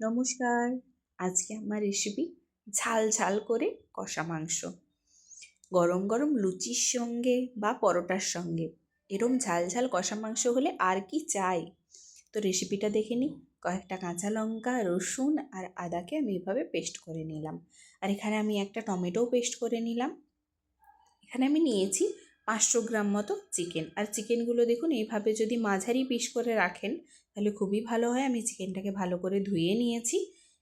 নমস্কার। আজকে আমার রেসিপি ঝাল ঝাল করে কষা মাংস। গরম গরম লুচির সঙ্গে বা পরোটার সঙ্গে। এরম ঝাল ঝাল কষা মাংস হলে আর কি চাই? তো রেসিপিটা দেখে নিই। কয়েকটা কাঁচা লঙ্কা, রসুন আর আদাকে আমি এভাবে পেস্ট করে নিলাম। আর এখানে আমি একটা টমেটোও পেস্ট করে নিলাম। এখানে আমি নিয়েছি পাঁচশো গ্রাম মতো চিকেন আর চিকেনগুলো দেখুন, এইভাবে যদি মাঝারি পিস করে রাখেন তাহলে খুবই ভালো হয়। আমি চিকেনটাকে ভালো করে ধুয়ে নিয়েছি।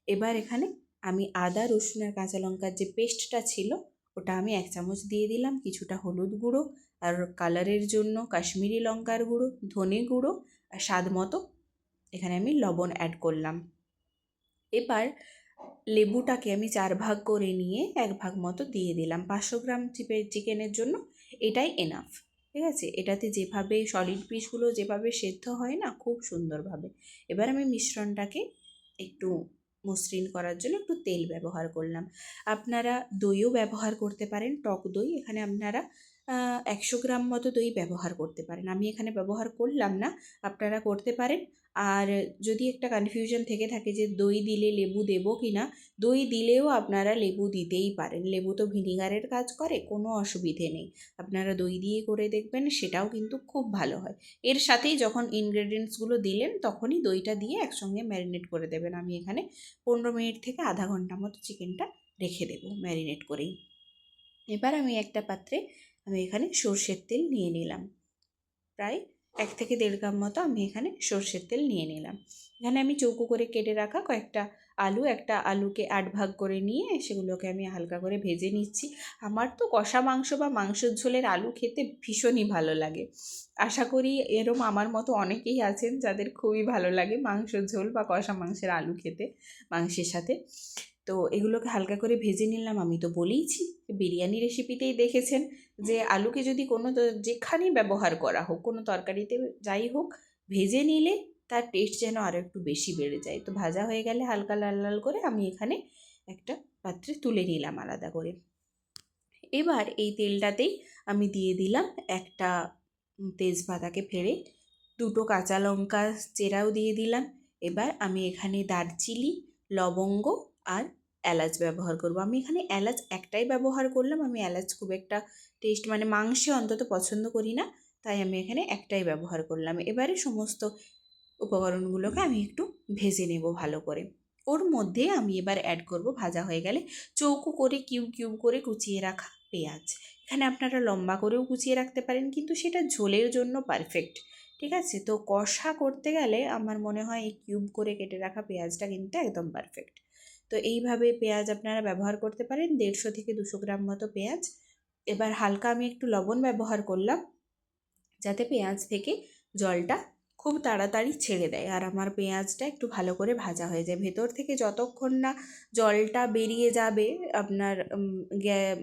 এবার এখানে আমি আদা, রসুন আর কাঁচা লঙ্কার যে পেস্টটা ছিল, ওটা আমি এক চামচ দিয়ে দিলাম। কিছুটা হলুদ গুঁড়ো আর কালারের জন্য কাশ্মীরি লঙ্কার গুঁড়ো, ধনে গুঁড়ো আর স্বাদ মতো এখানে আমি লবণ অ্যাড করলাম। এবার লেবুটাকে আমি চার ভাগ করে নিয়ে এক ভাগ মতো দিয়ে দিলাম। পাঁচশো গ্রাম চিপে চিকেনের জন্য এটাই এনাফ ঠিক আছে? এটাতে যেভাবে সলিড পিসগুলো যেভাবে সেদ্ধ হয় না, খুব সুন্দরভাবে। এবার আমি মিশ্রণটাকে একটু মসৃণ করার জন্য একটু তেল ব্যবহার করলাম। আপনারা দইও ব্যবহার করতে পারেন, টক দই। এখানে আপনারা একশো গ্রাম মতো দই ব্যবহার করতে পারেন। আমি এখানে ব্যবহার করলাম না, আপনারা করতে পারেন। আর যদি একটা কনফিউশন থেকে থাকে যে দই দিলে লেবু দেবো কি না দই দিলেও আপনারা লেবু দিতেই পারেন। লেবু তো ভিনিগারের কাজ করে, কোনো অসুবিধে নেই। আপনারা দই দিয়ে করে দেখবেন, সেটাও কিন্তু খুব ভালো হয়। এর সাথেই যখন ইনগ্রেডিয়েন্টসগুলো দিলেন, তখনই দইটা দিয়ে একসঙ্গে ম্যারিনেট করে দেবেন। আমি এখানে পনেরো মিনিট থেকে আধা ঘণ্টা মতো চিকেনটা রেখে দেবো ম্যারিনেট করেই। এবার আমি একটা পাত্রে আমি এখানে সর্ষের তেল নিয়ে নিলাম। প্রায় এক থেকে দেড় গ্রাম মতো আমি এখানে সর্ষের তেল নিয়ে নিলাম। এখানে আমি চৌকো করে কেটে রাখা কয়েকটা আলু, একটা আলুকে আট ভাগ করে নিয়ে সেগুলোকে আমি হালকা করে ভেজে নিচ্ছি। আমার তো কষা মাংস বা মাংসের ঝোলের আলু খেতে ভীষণই ভালো লাগে। আশা করি এরম আমার মতো অনেকেই আছেন যাদের খুবই ভালো লাগে মাংসের ঝোল বা কষা মাংসের আলু খেতে, মাংসের সাথে। তো এগুলোকে হালকা করে ভেজে নিলাম, আমি তো বলেইছি। বিরিয়ানি রেসিপিতেই দেখেছেন যে আলুকে যদি কোনো যেখানেই ব্যবহার করা হোক, কোনো তরকারিতে যাই হোক, ভেজে নিলে তার টেস্ট যেন আরও একটু বেশি বেড়ে যায়। তো ভাজা হয়ে গেলে হালকা লাল লাল করে আমি এখানে একটা পাত্রে তুলে নিলাম আলাদা করে। এবার এই তেলটাতেই আমি দিয়ে দিলাম একটা তেজপাতাকে ফেড়ে, দুটো কাঁচা লঙ্কা চেরাও দিয়ে দিলাম। এবার আমি এখানে দারচিনি, লবঙ্গ আর এলাচ ব্যবহার করব। আমি এখানে এলাচ একটাই ব্যবহার করলাম। আমি এলাচ খুব একটা টেস্ট মানে মাংসে অন্তত পছন্দ করি না। তাই আমি এখানে একটাই ব্যবহার করলাম। এবারে সমস্ত উপকরণগুলোকে আমি একটু ভেজে নেব ভালো করে। ওর মধ্যে আমি এবার অ্যাড করব ভাজা হয়ে গেলে চৌকো করে কিউব কিউব করে কুচিয়ে রাখা পেঁয়াজ। এখানে আপনারা লম্বা করেও কুচিয়ে রাখতে পারেন, কিন্তু সেটা ঝোলের জন্য পারফেক্ট ঠিক আছে? তো কষা করতে গেলে আমার মনে হয় এই কিউব করে কেটে রাখা পেঁয়াজটা কিন্তু একদম পারফেক্ট তো এইভাবে পেঁয়াজ আপনারা ব্যবহার করতে পারেন। দেড়শো থেকে দুশো গ্রাম মতো পেঁয়াজ। এবার হালকা আমি একটু লবণ ব্যবহার করলাম, যাতে পেঁয়াজ থেকে জলটা খুব তাড়াতাড়ি ছেড়ে দেয় আর আমার পেঁয়াজটা একটু ভালো করে ভাজা হয়ে যায়। ভেতর থেকে যতক্ষণ না জলটা বেরিয়ে যাবে আপনার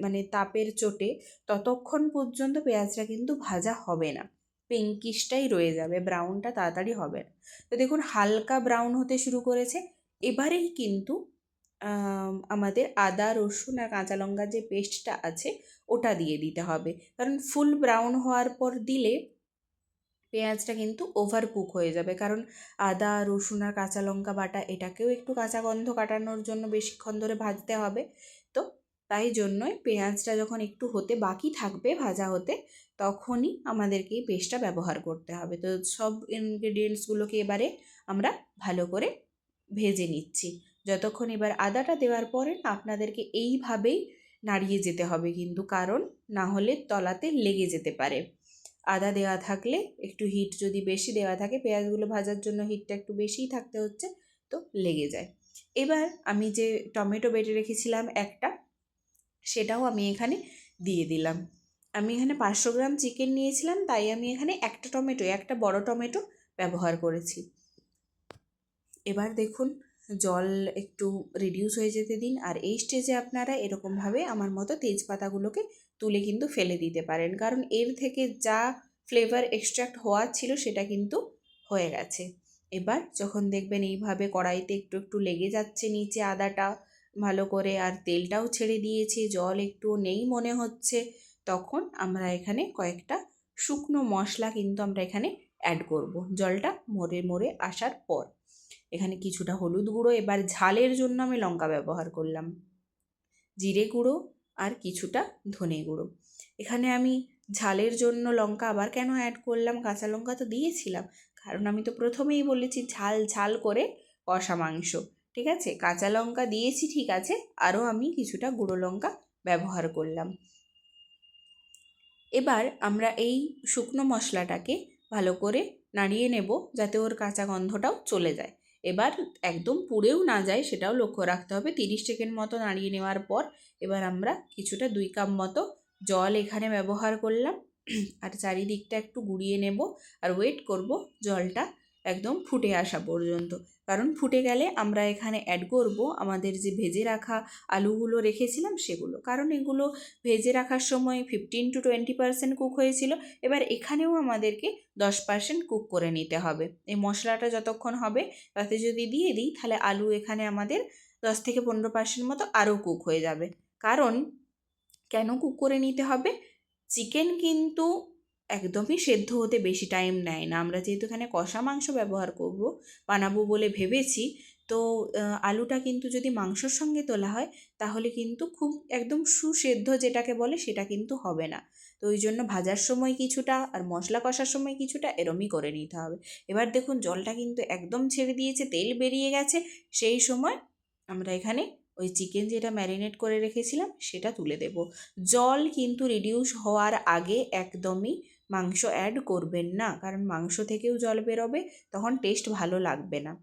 মানে তাপের চোটে, ততক্ষণ পর্যন্ত পেঁয়াজটা কিন্তু ভাজা হবে না। পিঙ্কিশটাই রয়ে যাবে, ব্রাউনটা তাড়াতাড়ি হবে না। তো দেখুন, হালকা ব্রাউন হতে শুরু করেছে। এবারেই কিন্তু আমাদের আদা, রসুন আর কাঁচা লঙ্কার যে পেস্টটা আছে, ওটা দিয়ে দিতে হবে। কারণ ফুল ব্রাউন হওয়ার পর দিলে পেঁয়াজটা কিন্তু ওভার কুক হয়ে যাবে। কারণ আদা, রসুন আর কাঁচা লঙ্কা বাটা, এটাকেও একটু কাঁচা গন্ধ কাটানোর জন্য বেশিক্ষণ ধরে ভাজতে হবে। তো তাই জন্যই পেঁয়াজটা যখন একটু হতে বাকি থাকবে, ভাজা হতে, তখনই আমাদেরকে এই পেস্টটা ব্যবহার করতে হবে। তো সব ইনগ্রেডিয়েন্টসগুলোকে এবারে আমরা ভালো করে ভেজে নিচ্ছি। যতক্ষণ এবার আদাটা দেওয়ার পরে আপনাদেরকে এইভাবেই নাড়িয়ে যেতে হবে কিন্তু কারণ না হলে তলাতে লেগে যেতে পারে। আদা দেওয়া থাকলে একটু হিট যদি বেশি দেওয়া থাকে, পেঁয়াজগুলো ভাজার জন্য হিটটা একটু বেশিই থাকতে হচ্ছে, তো লেগে যায়। এবার আমি যে টমেটো বেটে রেখেছিলাম একটা, সেটাও আমি এখানে দিয়ে দিলাম। আমি এখানে পাঁচশো গ্রাম চিকেন নিয়েছিলাম, তাই আমি এখানে একটা টমেটো, একটা বড় টমেটো ব্যবহার করেছি। এবার দেখুন জল একটু রিডিউস হয়ে যেতে দিন। আর এই স্টেজে আপনারা এরকমভাবে আমার মতো তেজপাতাগুলোকে তুলে কিন্তু ফেলে দিতে পারেন। কারণ এর থেকে যা ফ্লেভার এক্সট্রাক্ট হওয়ার ছিল সেটা কিন্তু হয়ে গেছে। এবার যখন দেখবেন এইভাবে কড়াইতে একটু একটু লেগে যাচ্ছে নিচে আদাটা, ভালো করে আর তেলটাও ছেড়ে দিয়েছে, জল একটু নেই মনে হচ্ছে, তখন আমরা এখানে কয়েকটা শুকনো মশলা কিন্তু আমরা এখানে অ্যাড করব। জলটা মরে মরে আসার পর। এখানে কিছুটা হলুদ গুঁড়ো, এবার ঝালের জন্য আমি লঙ্কা ব্যবহার করলাম। জিরে গুঁড়ো আর কিছুটা ধনে গুঁড়ো। এখানে আমি ঝালের জন্য লঙ্কা আবার কেন অ্যাড করলাম? কাঁচা লঙ্কা তো দিয়েছিলাম, কারণ আমি তো প্রথমেই বলেছি ঝাল ঝাল করে কষা মাংস, ঠিক আছে? কাঁচা লঙ্কা দিয়েছি, ঠিক আছে? আরও আমি কিছুটা গুঁড়ো লঙ্কা ব্যবহার করলাম। এবার আমরা এই শুকনো মশলাটাকে ভালো করে নাড়িয়ে নেব, যাতে ওর কাঁচা গন্ধটাও চলে যায়। এবার একদম পুড়েও না যায় সেটাও লক্ষ্য রাখতে হবে। তিরিশ সেকেন্ড মতো নাড়িয়ে নেওয়ার পর এবার আমরা কিছুটা দুই কাপ মতো জল এখানে ব্যবহার করলাম। আর চারিদিকটা একটু গুড়িয়ে নেব আর ওয়েট করব জলটা একদম ফুটে আসা পর্যন্ত। কারণ ফুটে গেলে আমরা এখানে অ্যাড করব আমাদের যে ভেজে রাখা আলুগুলো রেখেছিলাম সেগুলো। কারণ এগুলো ভেজে রাখার সময় fifteen to twenty percent cook হয়েছিল। এবার এখানেও আমাদেরকে দশ পার্সেন্ট কুক করে নিতে হবে। এই মশলাটা যতক্ষণ হবে তাতে যদি দিয়ে দিই তাহলে আলু এখানে আমাদের দশ থেকে পনেরো পার্সেন্ট মতো আরও কুক হয়ে যাবে। কারণ কেন কুক করে নিতে হবে? চিকেন কিন্তু একদমই সেদ্ধ হতে বেশি টাইম নেয় না। আমরা যেহেতু এখানে কষা মাংস ব্যবহার করব, বানাবো বলে ভেবেছি, তো আলুটা কিন্তু যদি মাংসর সঙ্গে তোলা হয়, তাহলে কিন্তু খুব একদম সুসেদ্ধ যেটাকে বলে সেটা কিন্তু হবে না। তো ওই জন্য ভাজার সময় কিছুটা আর মশলা কষার সময় কিছুটা এরমই করে নিতে হবে। এবার দেখুন জলটা কিন্তু একদম ছেড়ে দিয়েছে, তেল বেরিয়ে গেছে, সেই সময় আমরা এখানে ওই চিকেন যেটা ম্যারিনেট করে রেখেছিলাম, সেটা তুলে দেব। জল কিন্তু রিডিউস হওয়ার আগে একদমই মাংস অ্যাড করবেন না, কারণ মাংস থেকেও জল বেরোবে, তখন টেস্ট ভালো লাগবে না।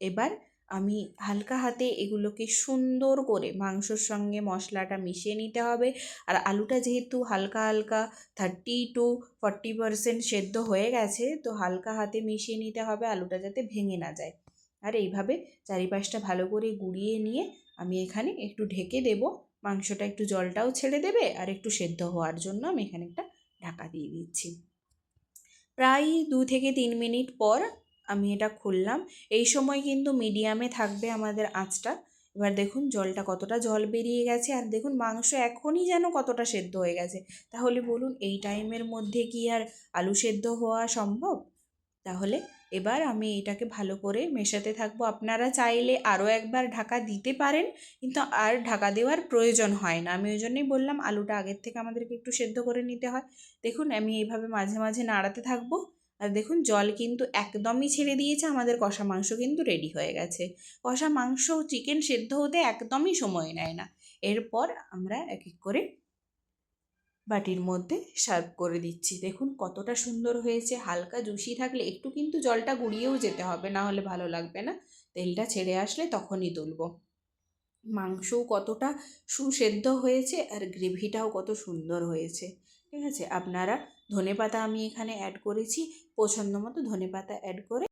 এবার আমি হালকা হাতে এগুলোকে সুন্দর করে মাংসর সঙ্গে মশলাটা মিশিয়ে নিতে হবে। আর আলুটা যেহেতু হালকা হালকা থার্টি টু ফর্টি পারসেন্ট সেদ্ধ হয়ে গেছে, তো হালকা হাতে মিশিয়ে নিতে হবে, আলুটা যাতে ভেঙে না যায়। আর এইভাবে চারিপাশটা ভালো করে গুঁড়িয়ে নিয়ে আমি এখানে একটু ঢেকে দেব। মাংসটা একটু জলটাও ছেড়ে দেবে, আর একটু সেদ্ধ হওয়ার জন্য আমি এখানে একটা ঢাকা দিয়ে দিচ্ছি। প্রায় দু থেকে তিন মিনিট পর আমি এটা খুললাম। এই সময় কিন্তু মিডিয়ামে থাকবে আমাদের আঁচটা। এবার দেখুন জলটা কতটা জল বেরিয়ে গেছে আর দেখুন মাংস এখনই যেন কতটা সেদ্ধ হয়ে গেছে। তাহলে বলুন এই টাইমের মধ্যে কি আর আলু সেদ্ধ হওয়া সম্ভব? তাহলে এবার আমি এটাকে ভালো করে মেশাতে থাকব। আপনারা চাইলে আরও একবার ঢাকা দিতে পারেন, কিন্তু আর ঢাকা দেওয়ার প্রয়োজন হয় না। আমি ওই জন্যই বললাম, আলুটা আগের থেকে আমাদেরকে একটু সেদ্ধ করে নিতে হয়। দেখুন, আমি এইভাবে মাঝে মাঝে নাড়াতে থাকব। আর দেখুন, জল কিন্তু একদমই ছেড়ে দিয়েছে, আমাদের কষা মাংস কিন্তু রেডি হয়ে গেছে। কষা মাংস চিকেন সেদ্ধ হতে একদমই সময় নেয় না। এরপর আমরা এক এক করে বাটির মধ্যে সার্ভ করে দিচ্ছি। দেখুন কতটা সুন্দর হয়েছে। হালকা জুসি থাকলে একটু কিন্তু জলটা গুঁড়িয়েও যেতে হবে, না হলে ভালো লাগবে না। তেলটা ছেড়ে আসলে তখনই তুলব। মাংসও কতটা সুসেদ্ধ হয়েছে আর গ্রেভিটাও কত সুন্দর হয়েছে। ঠিক আছে? আপনারা ধনে পাতা আমি এখানে অ্যাড করেছি। পছন্দ মতো ধনে পাতা অ্যাড করে